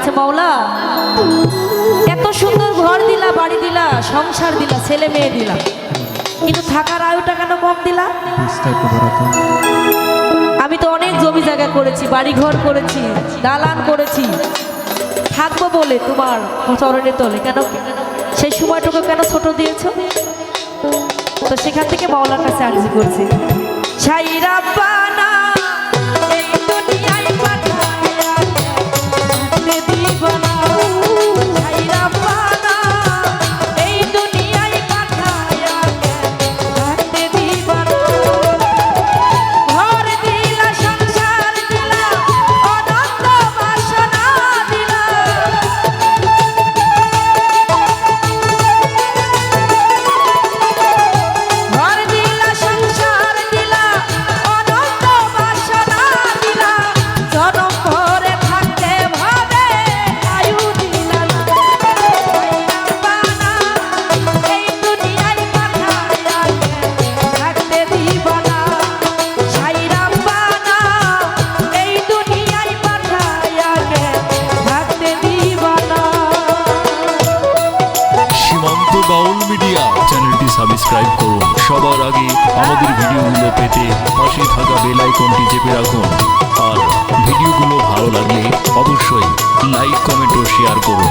করছে মাওলা। এত সুন্দর ঘর দিলা, বাড়ি দিলা, সংসার দিলা, ছেলে মেয়ে দিলা। কিন্তু থাকার আয়ুটা কেন কম দিলা? আমি তো অনেক জমি জায়গা করেছি বাড়ি ঘর করেছি, দালান করেছি। থাকব বলে তোমার চরণে তলে। কেন সেই সময়টুকু কেন ছোট দিয়েছ? তো সেখান থেকে মাওলার কাছে আর্জি করছি। ছাইরা সবার আগে আমাদের ভিডিওগুলো পেতে পাশে থাকা বেল আইকনটি চেপে রাখুন। আর ভিডিওগুলো ভালো লাগলে অবশ্যই লাইক, কমেন্ট ও শেয়ার করুন।